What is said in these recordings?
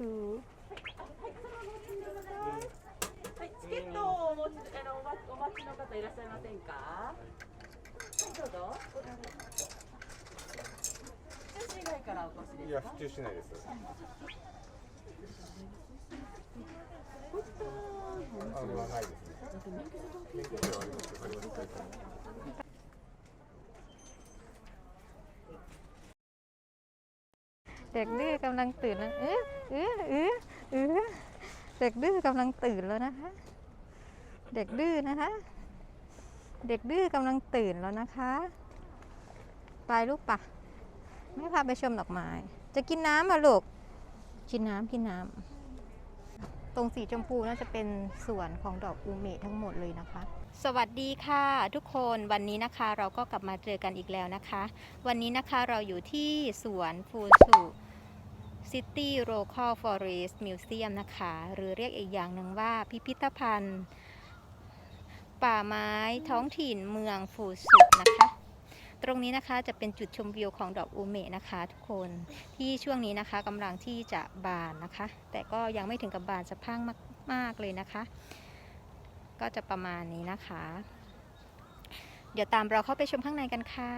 そう。はい、チケットをお持ち、あの、お待ちの方いらっしゃいませんか？はい、どうぞ。しですい、です。あれはないですね。免許証あります、あ。 เด็กดื้อกำลังตื่นแล้วเออเออเออเออเด็กดื้อกำลังตื่นแล้วนะคะ เด็กดื้อนะคะ เด็กดื้อกำลังตื่นแล้วนะคะ ไปลูกปะไม่พาไปชมดอกไม้ จะกินน้ำอะลูก กินน้ำกินน้ำตรงสีชมพูน่าจะเป็นส่วนของดอกอูเมะทั้งหมดเลยนะคะ สวัสดีค่ะทุกคนวันนี้นะคะเราก็กลับมาเจอกันอีกแล้วนะคะ วันนี้นะคะเราอยู่ที่สวนฟูสุ City Local Forest Museum นะคะ หรือเรียกอีกอย่างหนึ่งว่าพิพิธภัณฑ์ ป่าไม้ท้องถิ่นเมืองฟูสุนะคะ ตรงนี้นะคะจะเป็นจุดชมวิวของดอกอูเมะนะคะ ทุกคนที่ช่วงนี้นะคะกำลังที่จะบานนะคะ แต่ก็ยังไม่ถึงกับบานสะพังมาก ๆ เลยนะคะ ก็จะประมาณนี้นะคะ เดี๋ยวตามเราเข้าไปชมข้างในกันค่ะ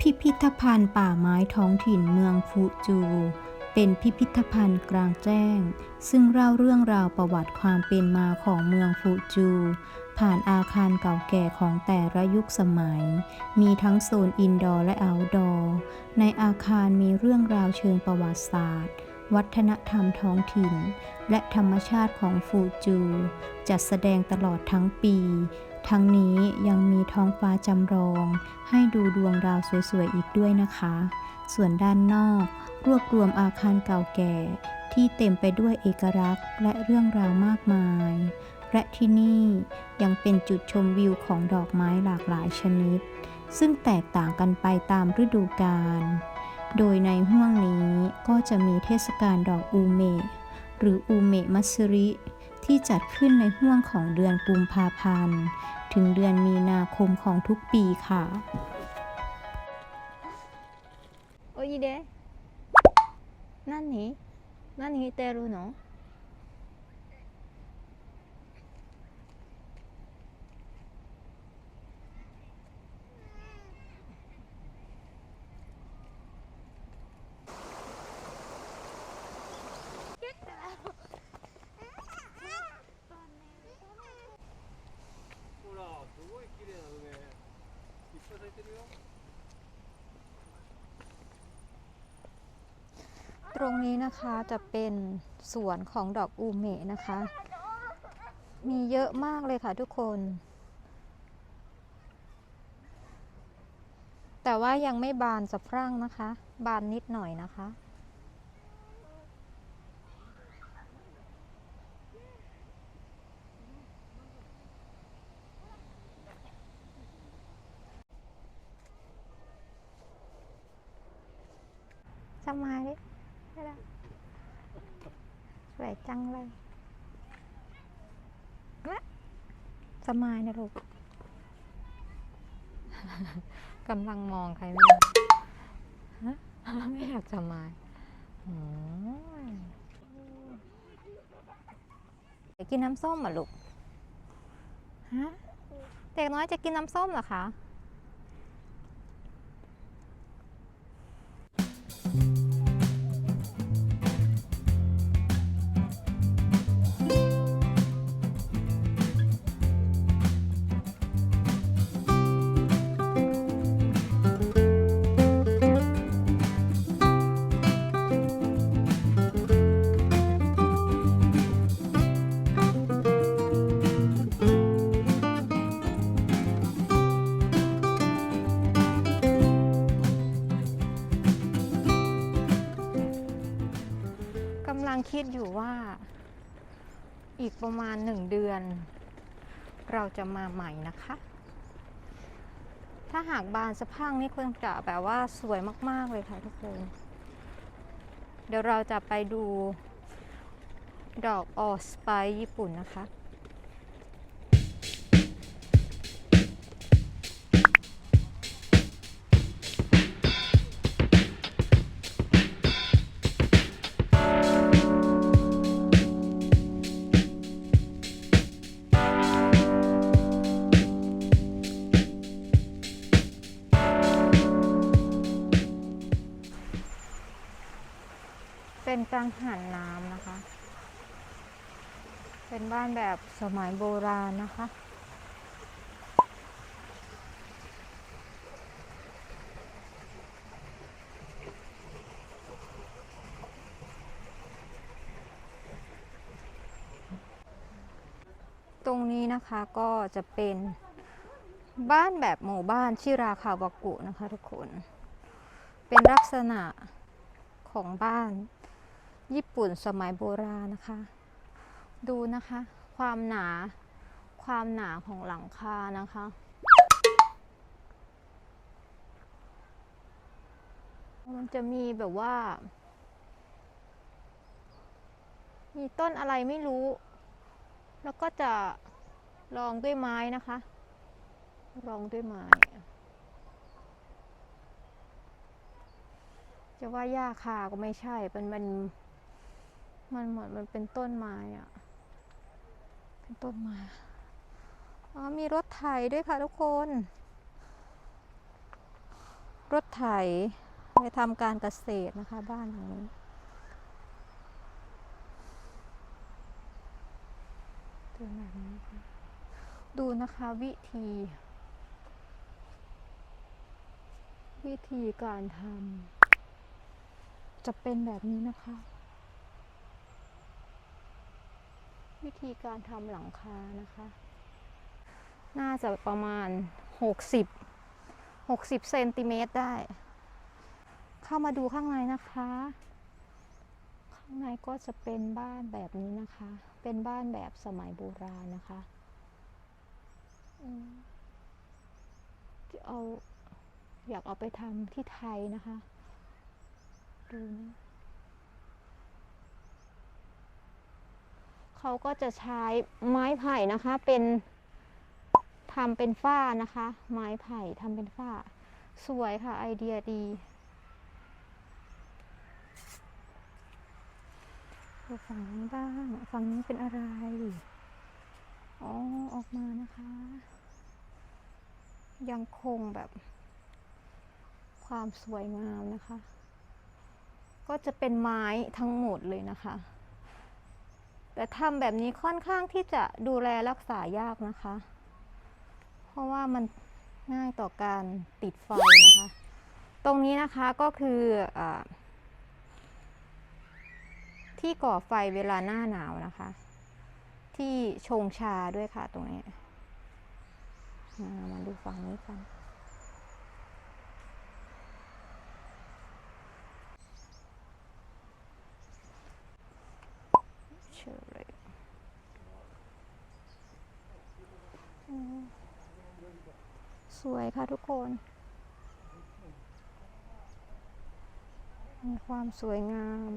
พิพิธภัณฑ์ป่าไม้ท้องถิ่นเมืองฟูจู เป็นพิพิธภัณฑ์กลางแจ้ง ซึ่งเล่าเรื่องราวประวัติความเป็นมาของเมืองฟูจู ผ่านอาคารเก่าแก่ของแต่ละยุคสมัย มีทั้งโซนอินดอร์และเอาท์ดอร์ ในอาคารมีเรื่องราวเชิงประวัติศาสตร์ วัฒนธรรมท้องถิ่น และธรรมชาติของฟูจู จัดแสดงตลอดทั้งปี ทั้งนี้ยังมีท้องฟ้าจำลอง ให้ดูดวงดาวสวยๆอีกด้วยนะคะ ส่วนด้านนอก รวบรวมอาคารเก่าแก่ ที่เต็มไปด้วยเอกลักษณ์ และเรื่องราวมากมาย และที่นี่ยังเป็นจุดชมวิวของดอกไม้หลากหลายชนิด ซึ่งแตกต่างกันไปตามฤดูกาลโดยในห้วงนี้ ก็จะมีเทศกาลดอกอูเมะหรืออูเมะมัสริ ที่จัดขึ้นในห่วงของเดือนกุมภาพันธ์ ถึงเดือนมีนาคมของทุกปีค่ะ โอ้ยเดนั่นนี่นั่นนี่เตรุเนาะ ตรงนี้นะคะจะเป็นสวนของดอกอูเมะนะคะ มีเยอะมากเลยค่ะทุกคน แต่ว่ายังไม่บานสะพรั่งนะคะ บานนิดหน่อยนะคะ สมาดิไม่ได้สวยจังเลยนะสมายนะลูกกำลังมองใครไม่รู้ฮะไม่อยากสมายโอ้ยอยากกินน้ำส้มอะลูก ฮะ เด็กน้อยจะกินน้ำส้มเหรอคะกำ คิดอยู่ว่า อีกประมาณหนึ่งเดือน เราจะมาใหม่นะคะ ถ้าหากบานสะพังนี่คงจะแบบว่าสวยมาก ๆ เลยค่ะทุกคน เดี๋ยวเราจะไปดูดอกออสไปญี่ปุ่นนะคะ งหันน้ำนะคะ เป็นบ้านแบบสมัยโบราณนะคะ ตรงนี้นะคะก็จะเป็นบ้านแบบหมู่บ้านชิราคาวากุนะคะทุกคน เป็นลักษณะของบ้าน ญี่ปุ่นสมัยโบราณนะคะ ดูนะคะ ความหนาความหนาของหลังคานะคะมันจะมีแบบว่า มีต้นอะไรไม่รู้ แล้วก็จะรองด้วยไม้นะคะ รองด้วยไม้ จะว่าหญ้าคาก็ไม่ใช่เป็นมัน มันเหมือนมันเป็นต้นไม้อะเป็นต้นไม้อ๋อมีรถไถด้วยค่ะทุกคน รถไถไปทำการเกษตรนะคะ บ้านหลังนี้ดูแบบนี้ค่ะดูนะคะวิธี วิธีการทำจะเป็นแบบนี้นะคะ วิธีการทำหลังคานะคะ น่าจะประมาณ 60 60เซนติเมตรได้ เข้ามาดูข้างในนะคะ ข้างในก็จะเป็นบ้านแบบนี้นะคะ เป็นบ้านแบบสมัยโบราณนะคะจะเอาอยากเอาไปทำที่ไทยนะคะ ดูนะ เขาก็จะใช้ไม้ไผ่นะคะ เป็นทำเป็นฝ้านะคะ ไม้ไผ่ทำเป็นฝ้า สวยค่ะไอเดียดีดูฝั่งนี้บ้าง ฝั่งนี้เป็นอะไร อ๋อ ออกมานะคะ ยังคงแบบ ความสวยงามนะคะ ก็จะเป็นไม้ทั้งหมดเลยนะคะ แต่ทำแบบนี้ค่อนข้างที่จะดูแลรักษายากนะคะ เพราะว่ามันง่ายต่อการติดไฟนะคะ ตรงนี้นะคะก็คืออที่ก่อไฟเวลาหน้าหนาวนะคะ ที่ชงชาด้วยค่ะตรงนี้ มาดูฝั่งนี้กัน เชื่อเลยอืมส วยค่ะทุกคน มีความสวยงาม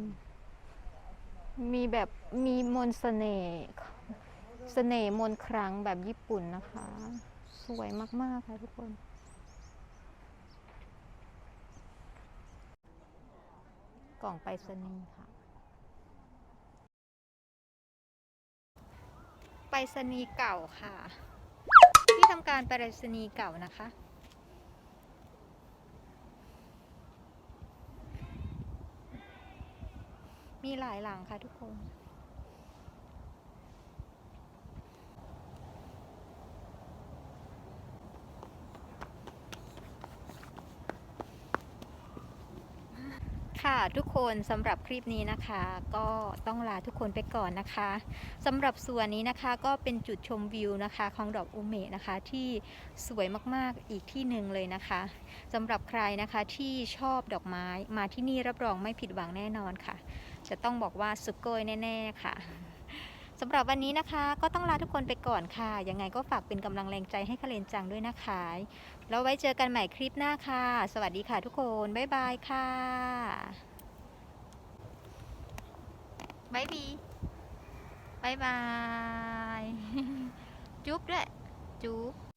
มีแบบมีมนต์เสน่ห์เสน่ห์มนครั้งแบบญี่ปุ่นนะคะ สวยมาก ๆ ค่ะทุกคนกล่องไปรษณีย์ค่ะ ไปรษณีย์เก่าค่ะ ทำการไปรษณีย์เก่านะคะ มีหลายหลังค่ะทุกคน ทุกคนสำหรับคลิปนี้นะคะ ก็ต้องลาทุกคนไปก่อนนะคะสำหรับส่วนนี้นะคะก็เป็นจุดชมวิวนะคะของดอกอุเมะนะคะที่สวยมากๆอีกที่หนึ่งเลยนะคะสำหรับใครนะคะที่ชอบดอกไม้มาที่นี่รับรองไม่ผิดหวังแน่นอนค่ะ จะต้องบอกว่าสุดโกยแน่ ๆ ค่ะสำหรับวันนี้นะคะก็ต้องลาทุกคนไปก่อนค่ะ ยังไงก็ฝากเป็นกำลังแรงใจให้คาเลนจังด้วยนะคะ แล้วไว้เจอกันใหม่คลิปหน้าค่ะ สวัสดีค่ะทุกคน บ๊ายบายค่ะ บายบีบายบาย จุ๊บด้วยจุ๊บ